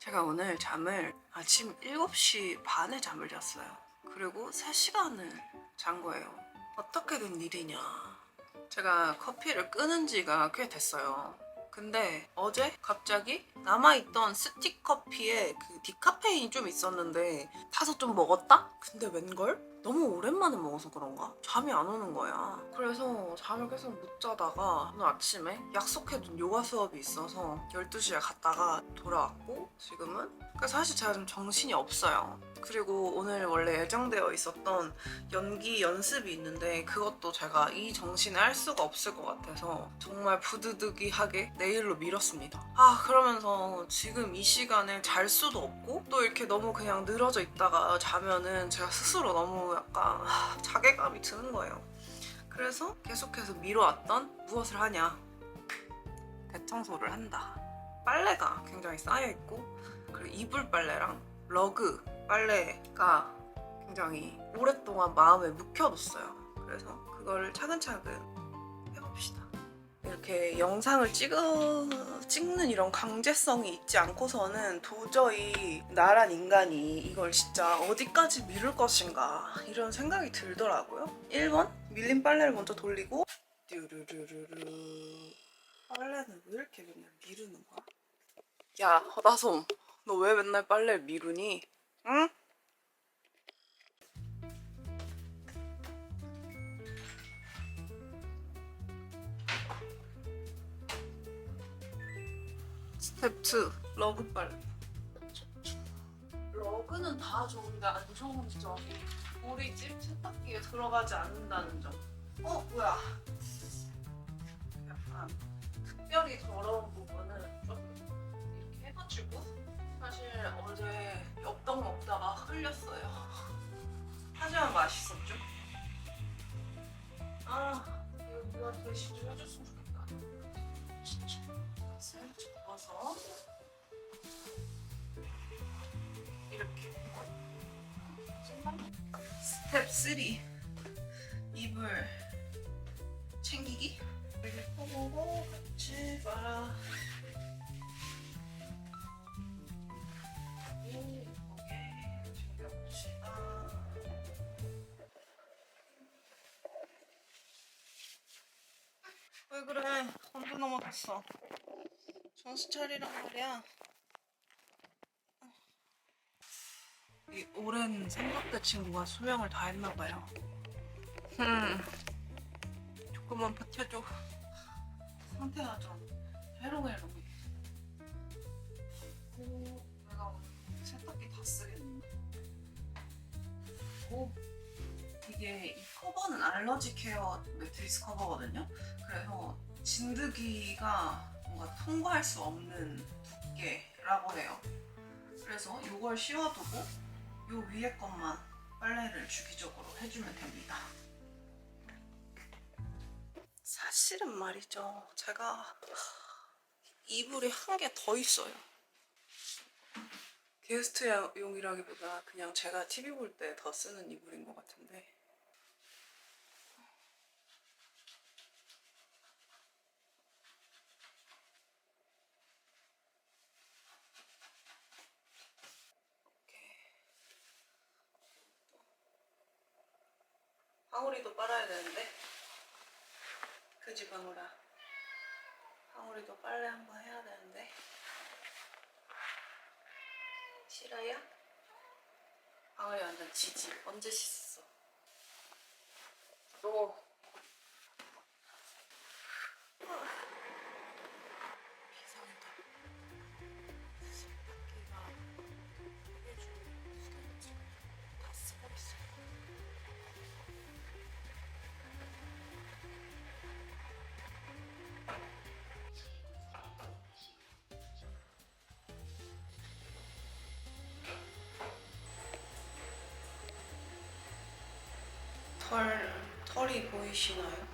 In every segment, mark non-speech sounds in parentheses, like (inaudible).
제가 오늘 잠을 아침 7시 반에 잠을 잤어요. 그리고 3시간을 잔 거예요. 어떻게 된 일이냐. 제가 커피를 끊은 지가 꽤 됐어요. 근데 어제 갑자기 남아있던 스틱 커피에 그 디카페인이 좀 있었는데 타서 좀 먹었다? 근데 웬걸? 너무 오랜만에 먹어서 그런가? 잠이 안 오는 거야. 그래서 잠을 계속 못 자다가 오늘 아침에 약속해둔 요가 수업이 있어서 12시에 갔다가 돌아왔고 지금은 그래서 사실 제가 좀 정신이 없어요. 그리고 오늘 원래 예정되어 있었던 연기 연습이 있는데 그것도 제가 이 정신에 할 수가 없을 것 같아서 정말 부드득이하게 내일로 미뤘습니다. 아 그러면서 지금 이 시간에 잘 수도 없고 또 이렇게 너무 그냥 늘어져 있다가 자면은 제가 스스로 너무 약간 하, 자괴감이 드는 거예요. 그래서 계속해서 미뤄왔던 무엇을 하냐 대청소를 한다. 빨래가 굉장히 쌓여 있고 그리고 이불 빨래랑 러그 빨래가 굉장히 오랫동안 마음에 묵혀뒀어요. 그래서 그거를 차근차근. 이렇게 영상을 찍어, 찍는 이런 강제성이 있지 않고서는 도저히 나란 인간이 이걸 진짜 어디까지 미룰 것인가 이런 생각이 들더라고요. 1번 밀린 빨래를 먼저 돌리고 뚜루루루루 빨래는 왜 이렇게 맨날 미루는 거야? 야 허다솜 너 왜 맨날 빨래를 미루니? 응? 스텝 2 러그 빨래 러그는 다 좋은데 안 좋은 점이 우리 집 세탁기에 들어가지 않는다는 점. 어? 뭐야. 약간 특별히 더러운 부분은 좀 이렇게 해가지고 사실 어제 엽떡 먹다가 흘렸어요. 하지만 맛있었죠? 아 이거 누가 대신 좀 해줬으면 좋겠다 쌀 접어서 이렇게. 스텝 3 이불 챙기기. 이렇게 퍼보고 같이. 챙겨봅시다. 왜 그래? 언제 넘어갔어 차리란 말이야. 이 오랜 삼각대 친구가 수명을 다 했나봐요. 음, 조금만 버텨줘. 상태가 좀 해롱해롱해. 오, 내가 오늘 세탁기 다 쓰겠네. 오, 이게 이 커버는 알러지 케어 매트리스 커버거든요. 그래서 진드기가 뭔가 통과할 수 없는 두께라고 해요. 그래서 이걸 씌워두고 요 위에 것만 빨래를 주기적으로 해주면 됩니다. 사실은 말이죠. 제가 이불이 한 개 더 있어요. 게스트용이라기보다 그냥 제가 TV 볼 때 더 쓰는 이불인 것 같은데 방울이도 빨아야 되는데? 그지 방울아 방울이도 빨래 한번 해야 되는데? 싫어요? 방울이 완전 지지. 언제 씻었어? 너 털이 보이시나요?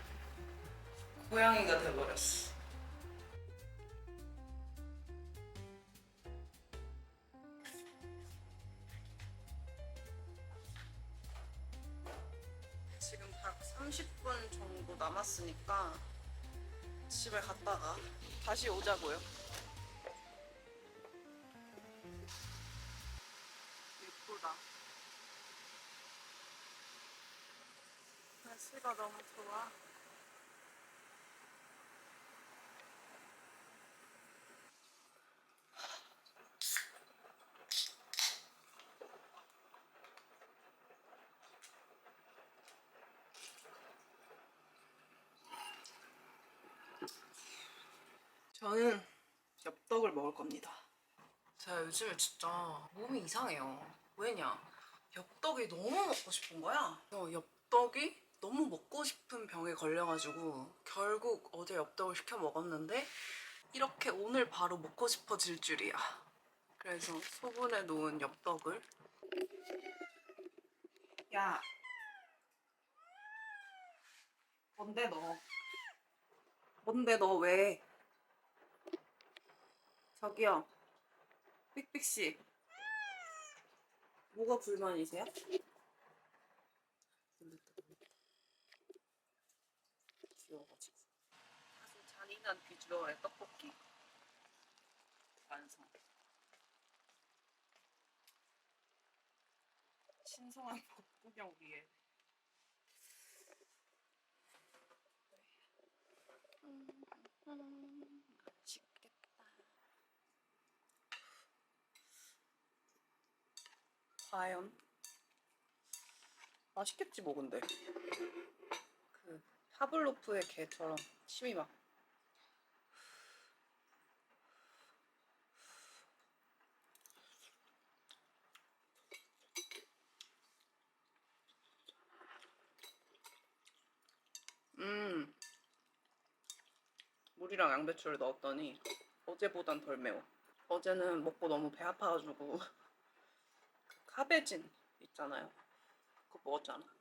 고양이가 돼버렸어. 지금 딱 30분 정도 남았으니까 집에 갔다가 다시 오자고요. 날씨가 너무 좋아. 저는 엽떡을 먹을 겁니다. 제가 요즘에 진짜 몸이 이상해요. 왜냐? 엽떡이 너무 먹고 싶은 거야. 어, 엽떡이 너무 먹고 싶은 병에 걸려가지고 결국 어제 엽떡을 시켜 먹었는데 이렇게 오늘 바로 먹고 싶어질 줄이야. 그래서 소분해 놓은 엽떡을 야 뭔데 너 뭔데 너 왜? 저기요 삑삑 씨 뭐가 불만이세요? 귀여워가지고. 아주 잔인한 비주얼의 떡볶이. 완성. 신성한 (laughs) 복구경 위에. 맛있겠다. 과연? 맛있겠지 뭐 근데. 그 파블로프의 개처럼 침이 막 음. 물이랑 양배추를 넣었더니 어제보단 덜 매워. 어제는 먹고 너무 배 아파가지고 그 (laughs) 카베진 있잖아요. 그거 먹었잖아.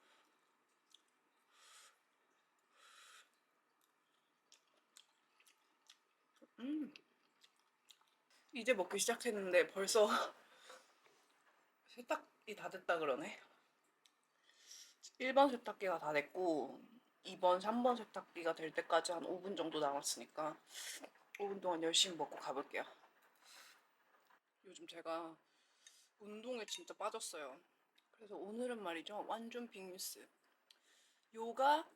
음. 이제 먹기 시작했는데 벌써 (laughs) 세탁이 다 됐다 그러네. 1번 세탁기가 다 됐고 2번, 3번 세탁기가 될 때까지 한 5분 정도 남았으니까 5분 동안 열심히 먹고 가볼게요. 요즘 제가 운동에 진짜 빠졌어요. 그래서 오늘은 말이죠. 완전 빅뉴스. 요가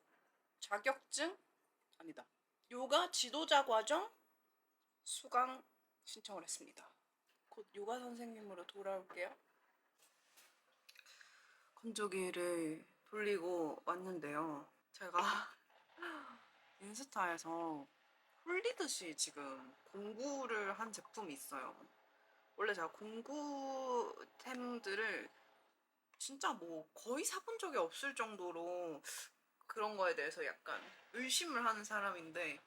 자격증? 아니다. 요가 지도자 과정 수강 신청을 했습니다. 곧 요가 선생님으로 돌아올게요. 건조기를 돌리고 왔는데요. 제가 (laughs) 인스타에서 홀리듯이 지금 공구를 한 제품이 있어요. 원래 제가 공구템들을 진짜 뭐 거의 사본 적이 없을 정도로 그런 거에 대해서 약간 의심을 하는 사람인데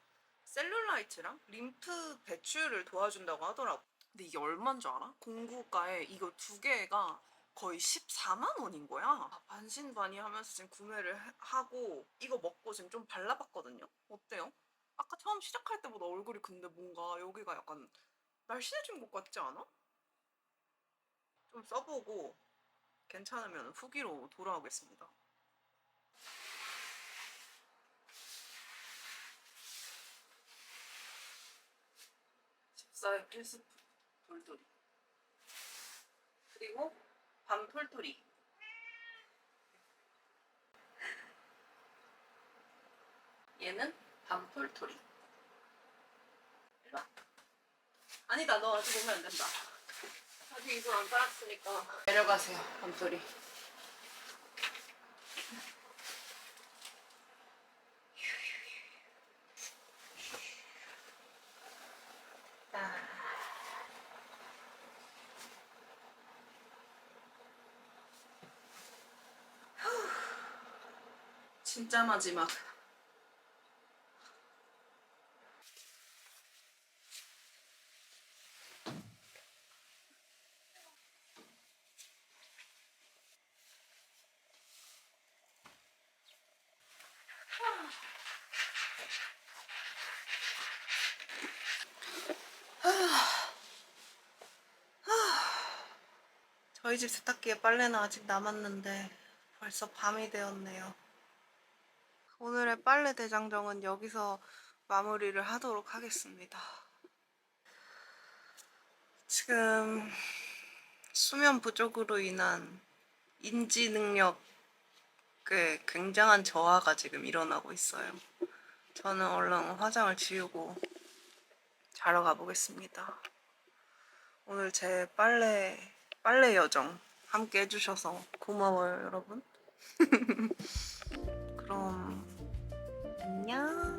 셀룰라이트랑 림프 배출을 도와준다고 하더라고. 근데 이게 얼마인 줄 알아? 공구가에 이거 두 개가 거의 14만 원인 거야. 아, 반신반의하면서 지금 구매를 해- 하고 이거 먹고 지금 좀 발라봤거든요. 어때요? 아까 처음 시작할 때보다 얼굴이 근데 뭔가 여기가 약간 날씬해진 것 같지 않아? 좀 써보고 괜찮으면 후기로 돌아오겠습니다. 십사의 필수품 돌돌이 그리고 밤 톨토리. 얘는 밤 톨토리. 일로 와 아니다 너 아직 오면 안 된다. 아직 이불 안 빨았으니까. 내려가세요 밤토리 진짜 마지막 저희 집 세탁기에 빨래는 아직 남았는데 벌써 밤이 되었네요. 오늘의 빨래 대장정은 여기서 마무리를 하도록 하겠습니다. 지금 수면 부족으로 인한 인지 능력 꽤 굉장한 저하가 지금 일어나고 있어요. 저는 얼른 화장을 지우고 자러 가보겠습니다. 오늘 제 빨래 빨래 여정 함께 해주셔서 고마워요, 여러분. (laughs) 그럼 안녕.